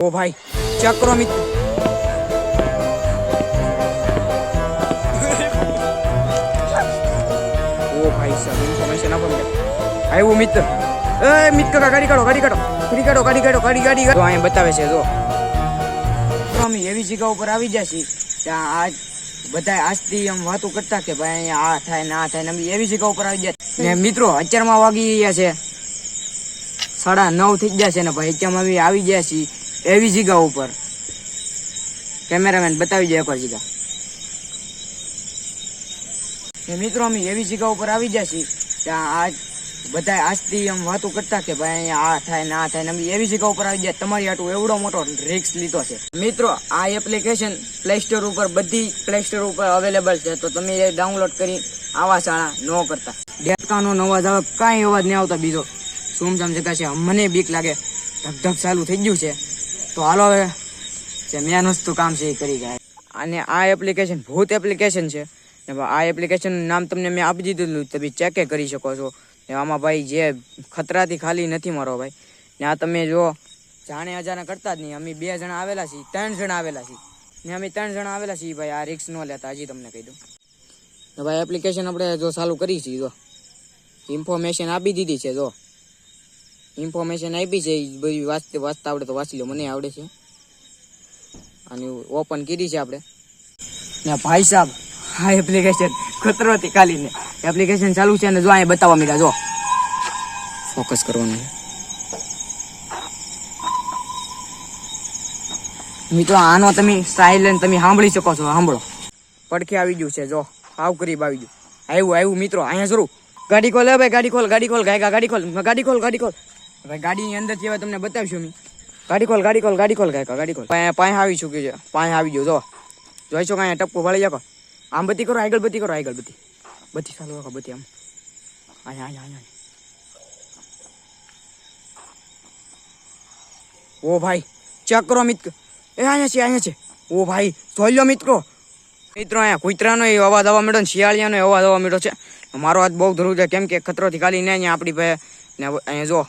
ઓ ભાઈ, ચેક કરો ઓ ભાઈ સાહેબ ઇન્ફોર્મેશન આપો મિત્ર. આવ્યું મિત્ર. એ, મિત્ર ગાડી કાઢો ગાડી કાઢો. ગાડી કાઢો ગાડી કાઢો, ગાડી ગાડી કાઢો. અહીંયા બતાવે છે, જો. અમે એવી જગ્યા ઉપર આવી જશે ત્યાં આજ બધા આજથી આમ વાતો કરતા કે ભાઈ અહીંયા આ થાય ને આ થાય ને અમે એવી જગ્યા ઉપર આવી જાય ને મિત્રો, અત્યારમાં વાગી ગયા છે. સાડા નવ થઈ ગયા છે ને ભાઈ, અત્યારમાં આવી ગયા છીએ. એવી જગ્યા ઉપર. કેમેરામેન બતાવી દે એકવાર જગ્યા. એ મિત્રો, અમે એવી જગ્યા ઉપર આવી છીએ ત્યાં આજ બધા આજથી આમ વાતો કરતા કે ભાઈ અહીંયા આ થાય ને થાય ને અમે એવી જગ્યા ઉપર આવી જાય તમારી આટલું એવડો મોટો રિસ્ક લીધો છે. મિત્રો, આ એપ્લિકેશન પ્લે સ્ટોર ઉપર બધી પ્લે સ્ટોર ઉપર અવેલેબલ છે. તો તમે એ ડાઉનલોડ કરી આવા શાળા ન કરતા. ડેટકાનો અવાજ આવે, કાંઈ અવાજ નહીં આવતા બીજો. સુમસામ જગ્યા છે. મને બીક લાગે. ધક ધક ચાલુ થઈ ગયું છે. તો હાલો હવે, જે મેન વસ્તુ કામ છે એ કરી જાય અને આ એપ્લિકેશન ભૂત એપ્લિકેશન છે. ને આ એપ્લિકેશન નામ તમને મેં આપી દીધેલું તમે ચેકે કરી શકો છો. ને આમાં ભાઈ જે ખતરાથી ખાલી નથી મારો ભાઈ. ને આ તમે જો જાણે અજાણે કરતા જ નહીં. અમે બે જણા આવેલા છીએ, ત્રણ જણા આવેલા છીએ. ને અમે ત્રણ જણા આવેલા છીએ ભાઈ, આ રિક્સ ન લેતા, હજી તમને કહી દઉં. ને ભાઈ એપ્લિકેશન આપણે જો ચાલુ કરી છીએ જો. ઇન્ફોર્મેશન આપી દીધી છે, જો. ઇન્ફોર્મેશન આપી છે બધી વાંચતે વાંચતા આવડે તો વાંચી લો મને આવડે છે. અને ઓપન કરી છે આપણે ને ભાઈ સાહેબ આ એપ્લિકેશન ખતરોથી કાલીને. એપ્લિકેશન ચાલુ છે ને જો અહીંયા બતાવવા મીડા જો. ફોકસ કરવાનું મિત્રો આનો તમે સાયલન્ટ તમે સાંભળી શકો છો સાંભળો. પડખે આવી ગયું છે જો. આવ કરીબ આવી ગયું. આવ્યું આવ્યું મિત્રો અહીંયા શરૂ ગાડી ખોલ ભાઈ ગાડી ખોલ ગાડી ખોલ ગાયકા ગાડી ખોલ ગાડી ખોલ ગાડી ખોલ. ભાઈ ગાડીની અંદરથી હવે તમને બતાવશું મેં ગાડી કોલ ગાડી કોલ ગાડી કોલ કાંઈ ગાડી કોલ પાંચ આવી ચૂકી છે પાંચ આવી ગયો, જો. જોઈ છો કાંઈ ટપકો વાળી જાકો આમ બધી કરો, આગળ બધી કરો, આગળ બધી. બધી ચાલુ રાખો, બધી આમ. અહીંયા અહીંયા ઓ ભાઈ, ચેક કરો મિત્ર એ અહીંયા છે અહીંયા છે. ઓ ભાઈ, જોઈ લો મિત્રો મિત્રો, અહીંયા કુતરાનો એ અવાજ આવવા મળ્યો ને, શિયાળિયાનો અવાજ આવવા મળ્યો છે. મારો હાથ બહુ ધરું છે. કેમ કે ખતરોથી ખાલી ને અહીંયા આપણી ભાઈ ને અહીંયા જો.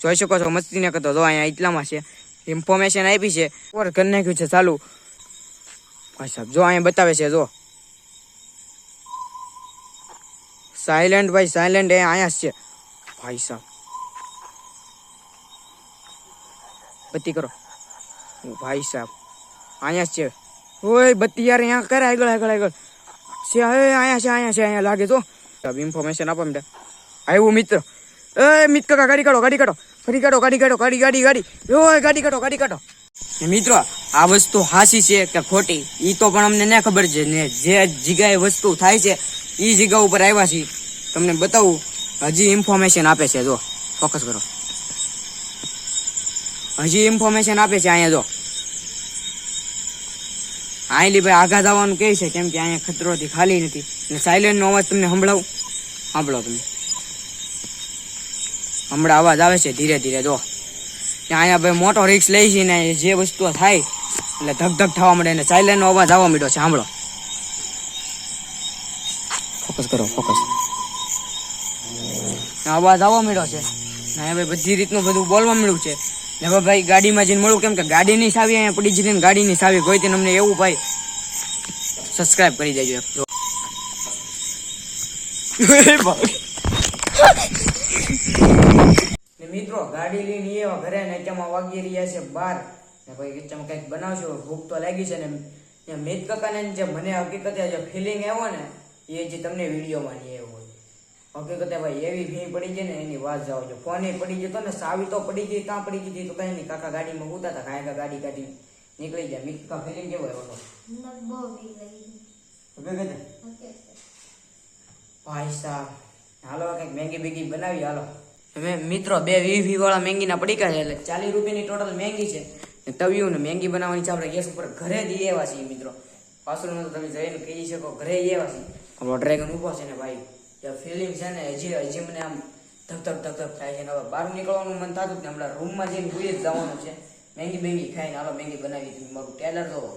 જોઈ શકો છો મસ્તી ને કરતો તો અહીંયા એટલામાં છે. ઇન્ફોર્મેશન આપી છે. ઓર કરી નાખ્યું છે ચાલુ. ભાઈ સાહેબ, જો અહીંયા બતાવે છે, જો. સાયલેન્ટ ભાઈ સાયલેન્ટ એ અહીંયા છે. ભાઈ સાહેબ. બત્તી કરો. ભાઈ સાહેબ, અહીંયા છે. ઓય, બત્તી યાર, અહીંયા કરે, આગળ આગળ આગળ. છે હવે અહીંયા છે અહીંયા છે, અહીંયા લાગે તો ઇન્ફોર્મેશન આપો મિત્ર આવ્યું મિત્ર. એ મિત્ર કાકા, ગાડી કાઢો ગાડી કાઢો. ફરી કાઢો, ગાડી કાઢો, ગાડી ગાડી ગાડી. ગાડી કાઢો ગાડી કાઢો. મિત્રો, આ વસ્તુ હાસી છે કે ખોટી? એ તો પણ અમને ના ખબર છે ને જે જગ્યાએ વસ્તુ થાય છે એ જગ્યા ઉપર આવ્યા છીએ. તમને બતાવું, હજી ઇન્ફોર્મેશન આપે છે, જો ફોકસ કરો. હજી ઇન્ફોર્મેશન આપે છે અહીંયા, જો. આયલી ભાઈ આઘાત આવવાનું કહે છે, કેમ કે અહીંયા ખતરોથી ખાલી નથી. અને સાયલેન્ટનો અવાજ તમને સંભળાવું. સાંભળો તમે. હમણાં અવાજ આવે છે ધીરે ધીરે, જો. અહીંયા ભાઈ મોટો રિક્સ લઈ છે ને જે વસ્તુ થાય, એટલે ધક ધક થવા મળે ને સાયલેન્ટનો અવાજ આવવા માંડ્યો છે, સાંભળો. ફોકસ કરો ફોકસ અવાજ આવવા માંડ્યો છે. અહીંયા ભાઈ બધી રીતનું બધું બોલવા મળ્યું છે. ને હવે ભાઈ ગાડીમાં જઈને મળું, કેમ કે ગાડીની સાવી અહીંયા પડી જતી ને ગાડીની સાવી, કોઈ તેને અમને એવું ભાઈ સબસ્ક્રાઇબ કરી દેજો. ને મિત્રો ગાડી લઈને એવા ઘરે ને અત્યારમાં વાગી રહ્યા છે બાર. ને ભાઈ અત્યારમાં કંઈક બનાવશો? ભૂખ તો લાગી છે ને મિત કાકાને જે મને હકીકતે જે ફિલિંગ આવ્યો ને એ જે તમને વિડીયોમાં નહીં આવ્યો હકીકતે ભાઈ એવી ભી પડી ગઈ ને એની વાત જાઓ છો. ફોન પડી ગયો તો ને સાવી તો પડી ગઈ કાં પડી ગઈ તો કઈ નહીં. કાકા ગાડીમાં ઉતા હતા કાંઈ ગાડી કાઢી નીકળી ગયા. મિત કા ફિલિંગ કેવો આવ્યો હતો? ભાઈ સાહેબ હાલો કંઈક મેંગી બેગી બનાવી, હાલો. હવે મિત્રો, બે વી વી વાળા મેંગીના પડીકા છે, એટલે ચાલીસ રૂપિયાની ટોટલ મેંગી છે. તવિયું ને મેંગી બનાવવાની છે, આપણે ગેસ ઉપર ઘરે જ એવા છીએ મિત્રો. પાછળ તો તમે જઈને કહી શકો, ઘરે એવા છીએ. આપણો ડ્રેગન ઊભો છે ને ભાઈ જે ફિલિંગ છે ને, હજી હજી મને આમ ધક ધક ધક ધક થાય છે ને, હવે બહાર નીકળવાનું મન થતું ને, હમણાં રૂમમાં જઈને ભૂલી જ જવાનું છે. મેંગી મેંગી ખાઈને, હાલો, મેંગી બનાવી મારું ટેલર જોવો.